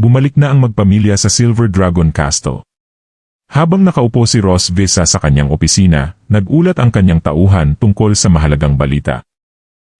Bumalik na ang magpamilya sa Silver Dragon Castle. Habang nakaupo si Ross Visa sa kanyang opisina, nagulat ang kanyang tauhan tungkol sa mahalagang balita.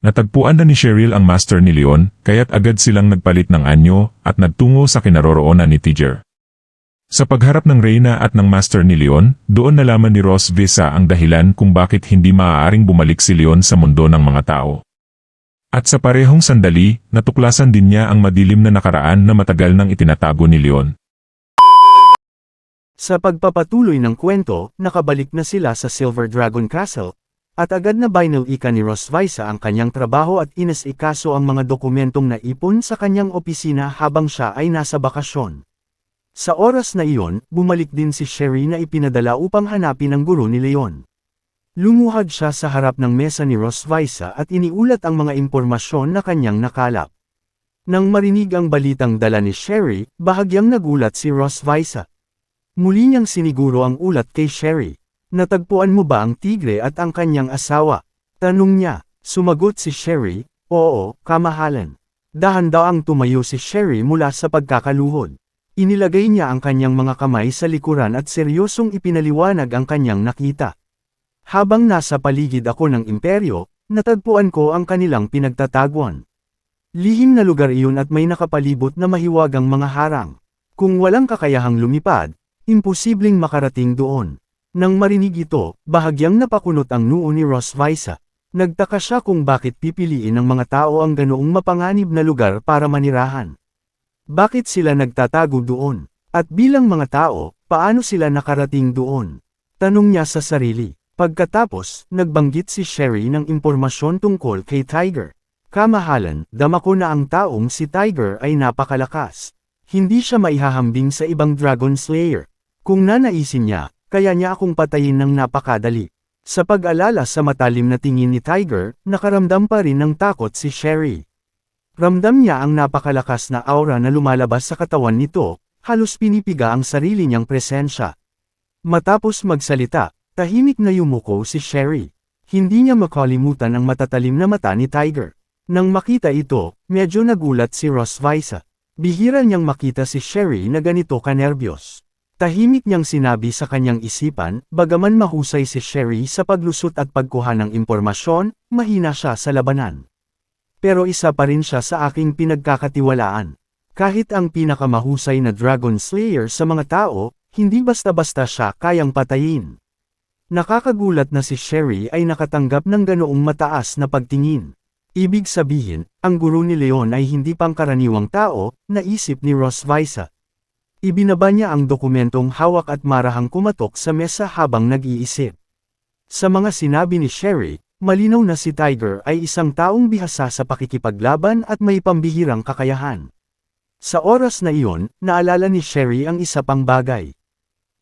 Natagpuan na ni Cheryl ang master ni Leon, kaya't agad silang nagpalit ng anyo at nagtungo sa kinaroroonan ni Tiger. Sa pagharap ng Reyna at ng master ni Leon, doon nalaman ni Ross Visa ang dahilan kung bakit hindi maaaring bumalik si Leon sa mundo ng mga tao. At sa parehong sandali, natuklasan din niya ang madilim na nakaraan na matagal nang itinatago ni Leon. Sa pagpapatuloy ng kwento, nakabalik na sila sa Silver Dragon Castle, at agad na binalika ni Rosvisa ang kanyang trabaho at inas-ikaso ang mga dokumentong naipon sa kanyang opisina habang siya ay nasa bakasyon. Sa oras na iyon, bumalik din si Sherry na ipinadala upang hanapin ang guro ni Leon. Lumuhad siya sa harap ng mesa ni Rosvisa at iniulat ang mga impormasyon na kanyang nakalap. Nang marinig ang balitang dala ni Sherry, bahagyang nagulat si Rosvisa. Muli niyang siniguro ang ulat kay Sherry. Natagpuan mo ba ang tigre at ang kanyang asawa? Tanong niya. Sumagot si Sherry, Oo, kamahalan. Dahan daw ang tumayo si Sherry mula sa pagkakaluhod. Inilagay niya ang kanyang mga kamay sa likuran at seryosong ipinaliwanag ang kanyang nakita. Habang nasa paligid ako ng imperyo, natagpuan ko ang kanilang pinagtataguan. Lihim na lugar iyon at may nakapalibot na mahiwagang mga harang. Kung walang kakayahang lumipad, imposibleng makarating doon. Nang marinig ito, bahagyang napakunot ang noo ni Rosvisa. Nagtaka siya kung bakit pipiliin ng mga tao ang ganoong mapanganib na lugar para manirahan. Bakit sila nagtatago doon? At bilang mga tao, paano sila nakarating doon? Tanong niya sa sarili. Pagkatapos, nagbanggit si Sherry ng impormasyon tungkol kay Tiger. Kamahalan, dama ko na ang taong si Tiger ay napakalakas. Hindi siya maihahambing sa ibang Dragon Slayer. Kung nanaisin niya, kaya niya akong patayin ng napakadali. Sa pag-alala sa matalim na tingin ni Tiger, nakaramdam pa rin ng takot si Sherry. Ramdam niya ang napakalakas na aura na lumalabas sa katawan nito, halos pinipiga ang sarili niyang presensya. Matapos magsalita, tahimik na yumuko si Sherry. Hindi niya makalimutan ang matatalim na mata ni Tiger. Nang makita ito, medyo nagulat si Rosvisa. Bihira niyang makita si Sherry na ganito kanerbiyos. Tahimik niyang sinabi sa kanyang isipan, bagaman mahusay si Sherry sa paglusot at pagkuha ng impormasyon, mahina siya sa labanan. Pero isa pa rin siya sa aking pinagkakatiwalaan. Kahit ang pinakamahusay na Dragon Slayer sa mga tao, hindi basta-basta siya kayang patayin. Nakakagulat na si Sherry ay nakatanggap ng ganoong mataas na pagtingin. Ibig sabihin, ang guro ni Leon ay hindi pangkaraniwang tao, naisip ni Rosvisa. Ibinaba niya ang dokumentong hawak at marahang kumatok sa mesa habang nag-iisip. Sa mga sinabi ni Sherry, malinaw na si Tiger ay isang taong bihasa sa pakikipaglaban at may pambihirang kakayahan. Sa oras na iyon, naalala ni Sherry ang isa pang bagay.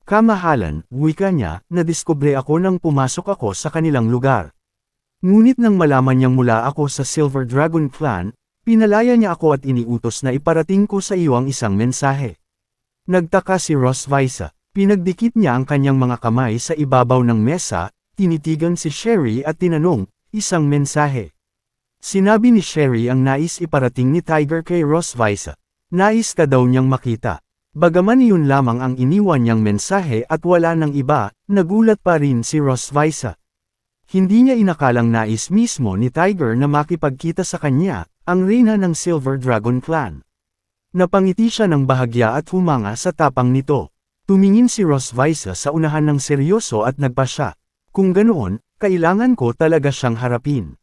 Kamahalan, wika niya, nadiskubre ako nang pumasok ako sa kanilang lugar. Ngunit nang malaman niyang mula ako sa Silver Dragon Clan, pinalaya niya ako at iniutos na iparating ko sa iyo ang isang mensahe. Nagtaka si Rosvisa, pinagdikit niya ang kanyang mga kamay sa ibabaw ng mesa, tinitigan si Sherry at tinanong, isang mensahe. Sinabi ni Sherry ang nais iparating ni Tiger kay Rosvisa. Nais ka daw niyang makita. Bagaman iyon lamang ang iniwan niyang mensahe at wala ng iba, nagulat pa rin si Rosvisa. Hindi niya inakalang nais mismo ni Tiger na makipagkita sa kanya, ang reyna ng Silver Dragon Clan. Napangiti siya ng bahagya at humanga sa tapang nito. Tumingin si Rosvisa sa unahan ng seryoso at nagpasya. Kung ganoon, kailangan ko talaga siyang harapin.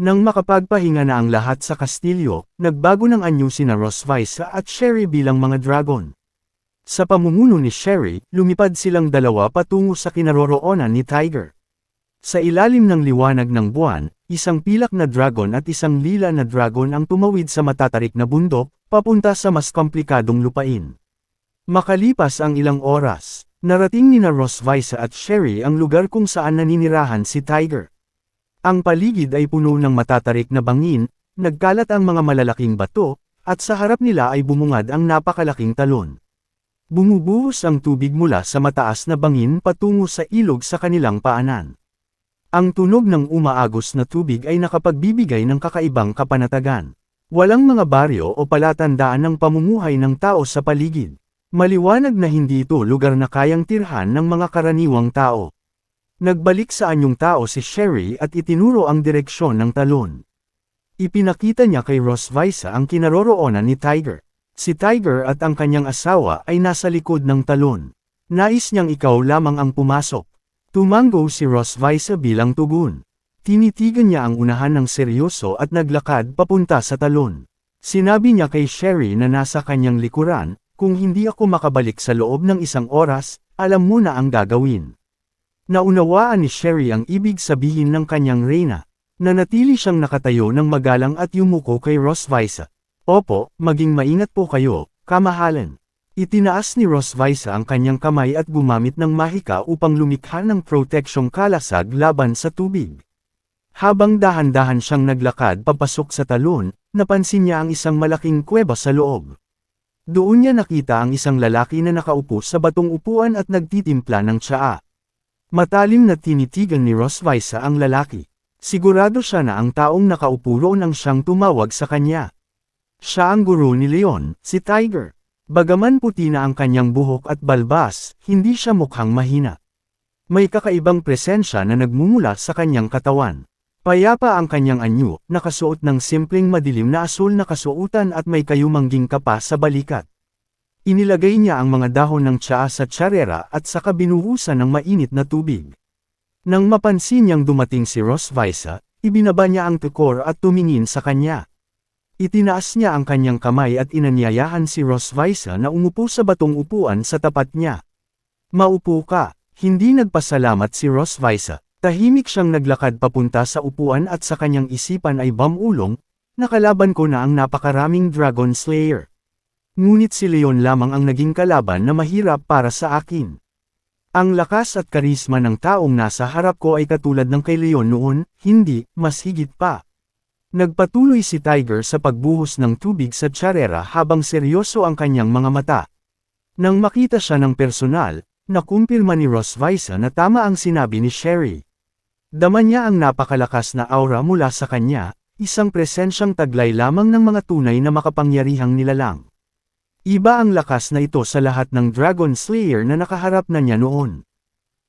Nang makapagpahinga na ang lahat sa kastilyo, nagbago ng anyo sina Rosvisa at Sherry bilang mga dragon. Sa pamumuno ni Sherry, lumipad silang dalawa patungo sa kinaroroonan ni Tiger. Sa ilalim ng liwanag ng buwan, isang pilak na dragon at isang lila na dragon ang tumawid sa matatarik na bundok, papunta sa mas komplikadong lupain. Makalipas ang ilang oras, narating ni na Rosvisa at Sherry ang lugar kung saan naninirahan si Tiger. Ang paligid ay puno ng matatarik na bangin, nagkalat ang mga malalaking bato, at sa harap nila ay bumungad ang napakalaking talon. Bumubuhos ang tubig mula sa mataas na bangin patungo sa ilog sa kanilang paanan. Ang tunog ng umaagos na tubig ay nakapagbibigay ng kakaibang kapanatagan. Walang mga baryo o palatandaan ng pamumuhay ng tao sa paligid. Maliwanag na hindi ito lugar na kayang tirhan ng mga karaniwang tao. Nagbalik sa anyong tao si Sherry at itinuro ang direksyon ng talon. Ipinakita niya kay Ross Visa ang kinaroroonan ni Tiger. Si Tiger at ang kanyang asawa ay nasa likod ng talon. Nais niyang ikaw lamang ang pumasok. Tumango si Ross Visa bilang tugon. Tinitigan niya ang unahan ng seryoso at naglakad papunta sa talon. Sinabi niya kay Sherry na nasa kanyang likuran, kung hindi ako makabalik sa loob ng isang oras, alam mo na ang gagawin. Naunawaan ni Sherry ang ibig sabihin ng kanyang reyna. Nanatili siyang nakatayo ng magalang at yumuko kay Ross Visa. Opo, maging maingat po kayo, kamahalan. Itinaas ni Ross Visa ang kanyang kamay at gumamit ng mahika upang lumikha ng proteksyong kalasag laban sa tubig. Habang dahan-dahan siyang naglakad papasok sa talon, napansin niya ang isang malaking kuweba sa loob. Doon niya nakita ang isang lalaki na nakaupo sa batong upuan at nagtitimpla ng tsaa. Matalim na tinitigan ni Ross Visa ang lalaki. Sigurado siya na ang taong nakaupo roon ang siyang tumawag sa kanya. Siya ang guro ni Leon, si Tiger. Bagaman puti na ang kanyang buhok at balbas, hindi siya mukhang mahina. May kakaibang presensya na nagmumula sa kanyang katawan. Payapa ang kanyang anyo, nakasuot ng simpleng madilim na asul na kasuotan at may kayumangging kapa sa balikat. Inilagay niya ang mga dahon ng tsaa sa tsarera at saka binuhusan ng mainit na tubig. Nang mapansin niyang dumating si Ross Visa, ibinaba niya ang tukor at tumingin sa kanya. Itinaas niya ang kanyang kamay at inanyayahan si Ross Visa na umupo sa batong upuan sa tapat niya. Maupo ka, hindi nagpasalamat si Ross Visa. Tahimik siyang naglakad papunta sa upuan at sa kanyang isipan ay bamulong, nakalaban ko na ang napakaraming Dragon Slayer. Ngunit si Leon lamang ang naging kalaban na mahirap para sa akin. Ang lakas at karisma ng taong nasa harap ko ay katulad ng kay Leon noon, hindi, mas higit pa. Nagpatuloy si Tiger sa pagbuhos ng tubig sa tsarera habang seryoso ang kanyang mga mata. Nang makita siya ng personal, nakumpirma ni Ross Visa na tama ang sinabi ni Sherry. Dama niya ang napakalakas na aura mula sa kanya, isang presensyang taglay lamang ng mga tunay na makapangyarihang nilalang. Iba ang lakas na ito sa lahat ng Dragon Slayer na nakaharap na niya noon.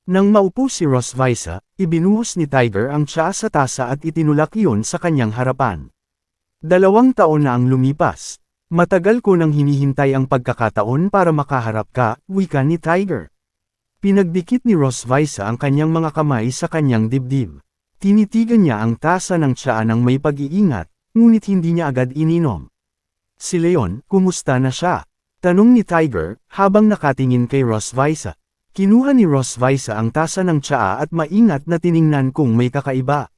Nang maupo si Ross ibinuhos ni Tiger ang tsaa sa tasa at itinulak iyon sa kanyang harapan. Dalawang taon na ang lumipas. Matagal ko nang hinihintay ang pagkakataon para makaharap ka, wika ni Tiger. Pinagdikit ni Ross Visa ang kanyang mga kamay sa kanyang dibdib. Tinitigan niya ang tasa ng tsaa ng may pag-iingat, ngunit hindi niya agad ininom. Si Leon, kumusta na siya? Tanong ni Tiger, habang nakatingin kay Ross Visa. Kinuha ni Ross Visa ang tasa ng tsaa at maingat na tiningnan kung may kakaiba.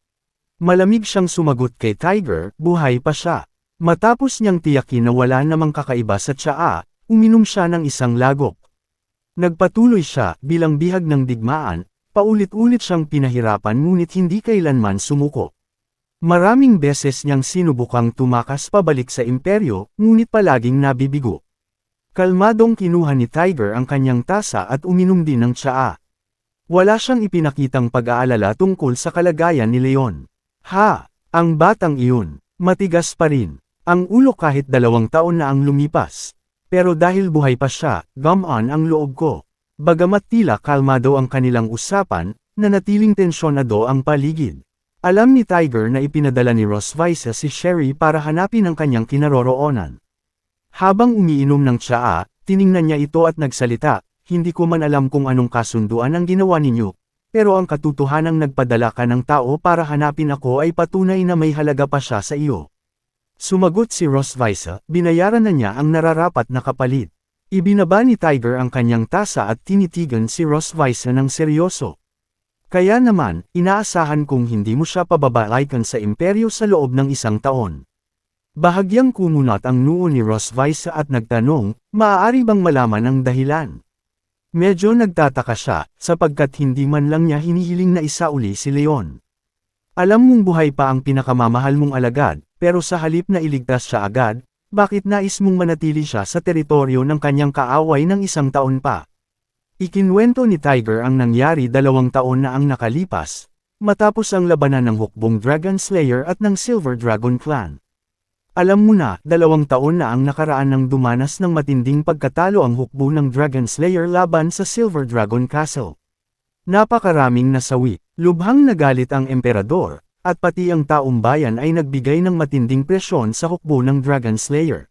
Malamig siyang sumagot kay Tiger, buhay pa siya. Matapos niyang tiyakin na wala namang kakaiba sa tsaa, uminom siya ng isang lagok. Nagpatuloy siya, bilang bihag ng digmaan, paulit-ulit siyang pinahirapan ngunit hindi kailanman sumuko. Maraming beses niyang sinubukang tumakas pabalik sa imperyo, ngunit palaging nabibigo. Kalmadong kinuha ni Tiger ang kanyang tasa at uminom din ng tsaa. Wala siyang ipinakitang pag-aalala tungkol sa kalagayan ni Leon. Ha! Ang batang iyon, matigas pa rin. Ang ulo kahit dalawang taon na ang lumipas. Pero dahil buhay pa siya, gamaan ang loob ko. Bagamat tila kalmado ang kanilang usapan, nanatiling tensyonado ang paligid. Alam ni Tiger na ipinadala ni Ross Visa si Sherry para hanapin ang kanyang kinaroroonan. Habang umiinom ng tsaa, tiningnan niya ito at nagsalita, hindi ko man alam kung anong kasunduan ang ginawa ninyo, pero ang katotohanang nagpadala ka ng tao para hanapin ako ay patunay na may halaga pa siya sa iyo. Sumagot si Ross Visa, binayaran na niya ang nararapat na kapalit. Ibinaba ni Tiger ang kanyang tasa at tinitigan si Ross Visa ng seryoso. Kaya naman, inaasahan kong hindi mo siya pababalaikan sa imperyo sa loob ng isang taon. Bahagyang kumunat ang noo ni Ross Visa at nagtanong, maaari bang malaman ang dahilan? Medyo nagtataka siya, sapagkat hindi man lang niya hinihiling na isauli si Leon. Alam mong buhay pa ang pinakamamahal mong alagad, pero sa halip na iligtas siya agad, bakit nais mong manatili siya sa teritoryo ng kanyang kaaway ng isang taon pa? Ikinwento ni Tiger ang nangyari dalawang taon na ang nakalipas, matapos ang labanan ng hukbong Dragon Slayer at ng Silver Dragon Clan. Alam mo na, dalawang taon na ang nakaraan ng dumanas ng matinding pagkatalo ang hukbo ng Dragon Slayer laban sa Silver Dragon Castle. Napakaraming nasawi, lubhang nagalit ang emperador, at pati ang taong bayan ay nagbigay ng matinding presyon sa hukbo ng Dragon Slayer.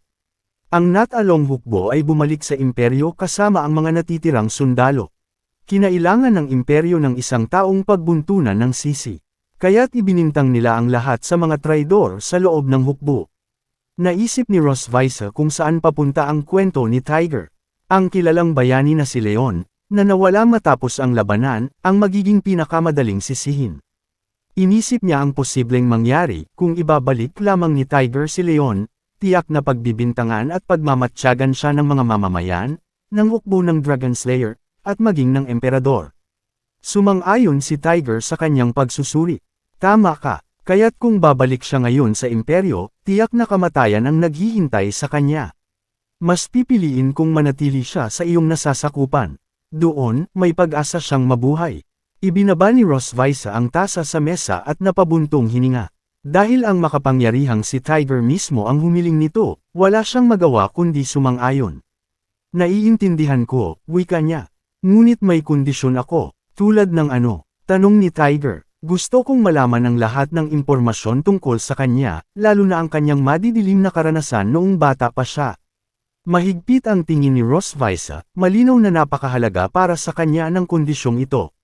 Ang Natalong hukbo ay bumalik sa imperyo kasama ang mga natitirang sundalo. Kinailangan ng imperyo ng isang taong pagbuntunan ng sisi. Kaya't ibinintang nila ang lahat sa mga traidor sa loob ng hukbo. Naisip ni Ross Visa kung saan papunta ang kwento ni Tiger. Ang kilalang bayani na si Leon, na nawala matapos ang labanan, ang magiging pinakamadaling sisihin. Inisip niya ang posibleng mangyari kung ibabalik lamang ni Tiger si Leon, tiyak na pagbibintangan at pagmamatsyagan siya ng mga mamamayan, ng hukbo ng Dragon Slayer, at maging ng emperador. Sumang-ayon si Tiger sa kanyang pagsusuri. Tama ka, kaya't kung babalik siya ngayon sa imperyo, tiyak na kamatayan ang naghihintay sa kanya. Mas pipiliin kung manatili siya sa iyong nasasakupan. Doon, may pag-asa siyang mabuhay. Ibinaba ni Ross Visa ang tasa sa mesa at napabuntong hininga. Dahil ang makapangyarihang si Tiger mismo ang humiling nito, wala siyang magawa kundi sumang-ayon. Naiintindihan ko, wika niya. Ngunit may kondisyon ako, tulad ng ano, tanong ni Tiger. Gusto kong malaman ang lahat ng impormasyon tungkol sa kanya, lalo na ang kanyang madidilim na karanasan noong bata pa siya. Mahigpit ang tingin ni Ross Visa, malinaw na napakahalaga para sa kanya ng kondisyong ito.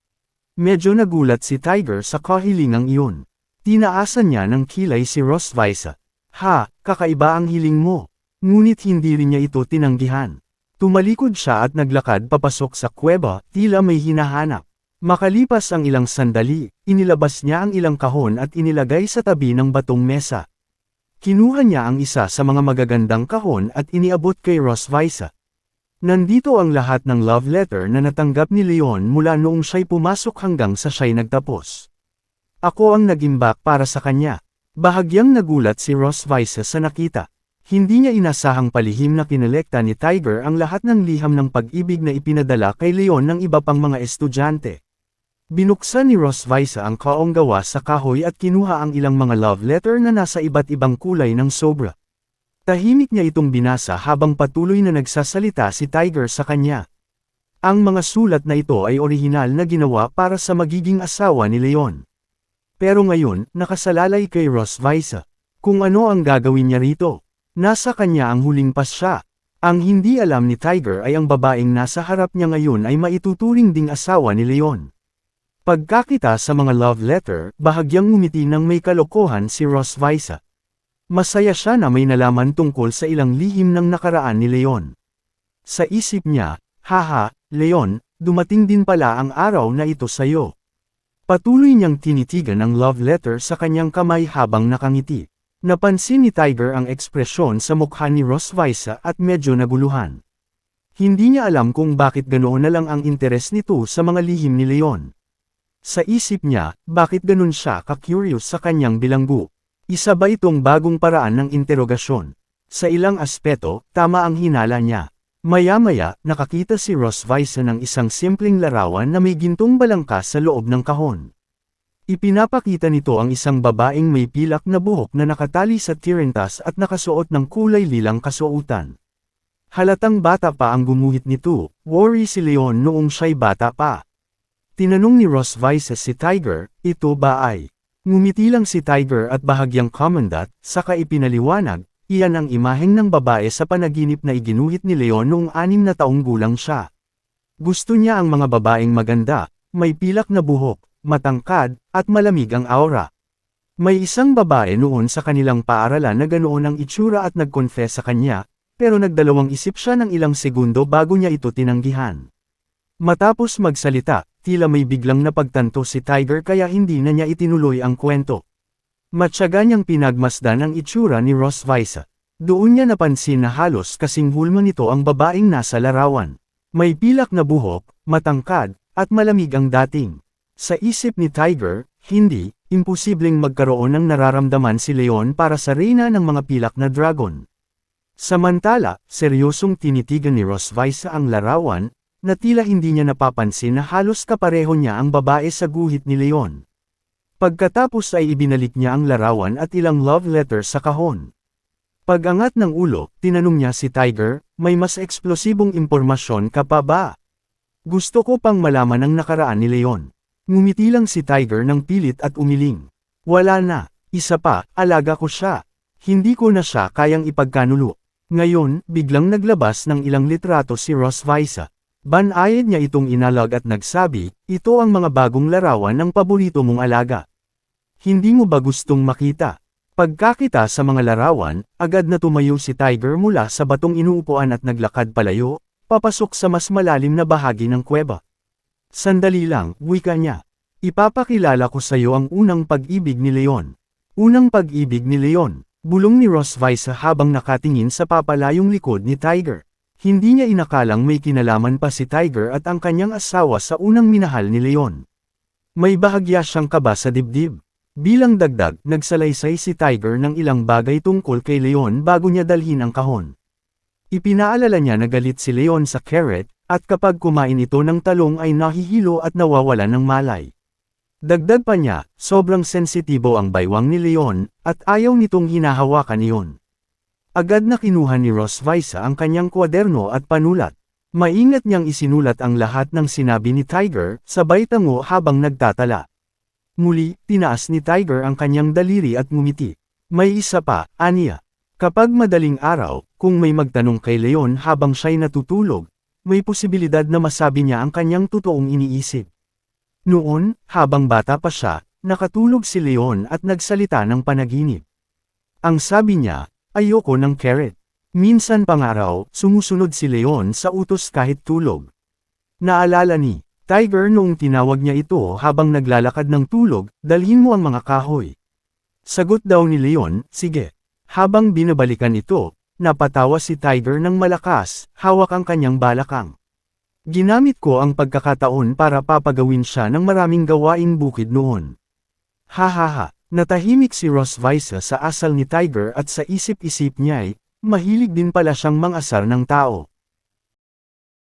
Medyo nagulat si Tiger sa kahilingang iyon. Tinaasan niya ng kilay si Ross Visa. Ha, kakaiba ang hiling mo. Ngunit hindi rin niya ito tinanggihan. Tumalikod siya at naglakad papasok sa kuweba, tila may hinahanap. Makalipas ang ilang sandali, inilabas niya ang ilang kahon at inilagay sa tabi ng batong mesa. Kinuha niya ang isa sa mga magagandang kahon at iniabot kay Ross Visa. Nandito ang lahat ng love letter na natanggap ni Leon mula noong siya'y pumasok hanggang sa siya'y nagtapos. Ako ang nagimbak para sa kanya. Bahagyang nagulat si Ross Visa sa nakita. Hindi niya inasahang palihim na kinolekta ni Tiger ang lahat ng liham ng pag-ibig na ipinadala kay Leon ng iba pang mga estudyante. Binuksan ni Ross Visa ang kaong gawa sa kahoy at kinuha ang ilang mga love letter na nasa iba't ibang kulay ng sobra. Tahimik niya itong binasa habang patuloy na nagsasalita si Tiger sa kanya. Ang mga sulat na ito ay orihinal na ginawa para sa magiging asawa ni Leon. Pero ngayon, nakasalalay kay Ross Visa. Kung ano ang gagawin niya rito. Nasa kanya ang huling pasya. Ang hindi alam ni Tiger ay ang babaeng nasa harap niya ngayon ay maituturing ding asawa ni Leon. Pagkakita sa mga love letter, bahagyang ngumiti ng may kalokohan si Ross Visa. Masaya siya na may nalaman tungkol sa ilang lihim ng nakaraan ni Leon. Sa isip niya, haha, Leon, dumating din pala ang araw na ito sa'yo. Patuloy niyang tinitigan ang love letter sa kanyang kamay habang nakangiti. Napansin ni Tiger ang ekspresyon sa mukha ni Ross at medyo naguluhan. Hindi niya alam kung bakit ganoon na lang ang interes nito sa mga lihim ni Leon. Sa isip niya, bakit ganun siya ka-curious sa kanyang bilanggo? Isa ba itong bagong paraan ng interogasyon? Sa ilang aspeto, tama ang hinala niya. Maya-maya, nakakita si Ross Visa ng isang simpleng larawan na may gintong balangkas sa loob ng kahon. Ipinapakita nito ang isang babaeng may pilak na buhok na nakatali sa tirentas at nakasuot ng kulay lilang kasuotan. Halatang bata pa ang gumuhit nito, worry si Leon noong siya'y bata pa. Tinanong ni Ross Vices si Tiger, ito ba ay? Ngumiti lang si Tiger at bahagyang commandant, saka ipinaliwanag, iyan ang imaheng ng babae sa panaginip na iginuhit ni Leon noong anim na taong gulang siya. Gusto niya ang mga babaeng maganda, may pilak na buhok, matangkad, at malamig ang aura. May isang babae noon sa kanilang paaralan na ganoon ang itsura at nagkonfess sa kanya, pero nagdalawang isip siya ng ilang segundo bago niya ito tinanggihan. Matapos magsalita, tila may biglang napagtanto si Tiger kaya hindi na niya itinuloy ang kwento. Matyaga niyang pinagmasdan ang itsura ni Ross Visa. Doon niya napansin na halos kasing hulma nito ang babaeng nasa larawan. May pilak na buhok, matangkad, at malamig ang dating. Sa isip ni Tiger, hindi, imposibleng magkaroon ng nararamdaman si Leon para sa reyna ng mga pilak na dragon. Samantala, seryosong tinitigan ni Rosvisa ang larawan, na tila hindi niya napapansin na halos kapareho niya ang babae sa guhit ni Leon. Pagkatapos ay ibinalik niya ang larawan at ilang love letter sa kahon. Pagangat ng ulo, tinanong niya si Tiger, may mas eksplosibong impormasyon ka pa ba? Gusto ko pang malaman ang nakaraan ni Leon. Ngumiti lang si Tiger ng pilit at umiling. Wala na, isa pa, alaga ko siya. Hindi ko na siya kayang ipagkanulo. Ngayon, biglang naglabas ng ilang litrato si Ross Visa. Banayad niya itong inalag at nagsabi, ito ang mga bagong larawan ng paborito mong alaga. Hindi mo ba gustong makita? Pagkakita sa mga larawan, agad na tumayo si Tiger mula sa batong inuupuan at naglakad palayo, papasok sa mas malalim na bahagi ng kuweba. Sandali lang, wika niya. Ipapakilala ko sa iyo ang unang pag-ibig ni Leon. Unang pag-ibig ni Leon, bulong ni Ross Visa habang nakatingin sa papalayong likod ni Tiger. Hindi niya inakalang may kinalaman pa si Tiger at ang kanyang asawa sa unang minahal ni Leon. May bahagya siyang kaba sa dibdib. Bilang dagdag, nagsalaysay si Tiger ng ilang bagay tungkol kay Leon bago niya dalhin ang kahon. Ipinaalala niya na galit si Leon sa carrot, at kapag kumain ito ng talong ay nahihilo at nawawala ng malay. Dagdag pa niya, sobrang sensitibo ang baywang ni Leon, at ayaw nitong hinahawakan iyon. Agad na kinuha ni Ross Visa ang kanyang kwaderno at panulat. Maingat niyang isinulat ang lahat ng sinabi ni Tiger, sabay tango habang nagtatala. Muli, tinaas ni Tiger ang kanyang daliri at ngumiti. May isa pa, aniya. Kapag madaling araw, kung may magtanong kay Leon habang siya'y natutulog, may posibilidad na masabi niya ang kanyang totoong iniisip. Noon, habang bata pa siya, nakatulog si Leon at nagsalita ng panaginip. Ang sabi niya, ayoko ng carrot. Minsan pangaraw, sumusunod si Leon sa utos kahit tulog. Naalala ni Tiger noong tinawag niya ito habang naglalakad ng tulog, dalhin mo ang mga kahoy. Sagot daw ni Leon, sige. Habang binabalikan ito, napatawa si Tiger ng malakas, hawak ang kanyang balakang. Ginamit ko ang pagkakataon para papagawin siya ng maraming gawaing bukid noon. Hahaha, natahimik si Ross Visa sa asal ni Tiger at sa isip-isip niya'y, mahilig din pala siyang mangasar ng tao.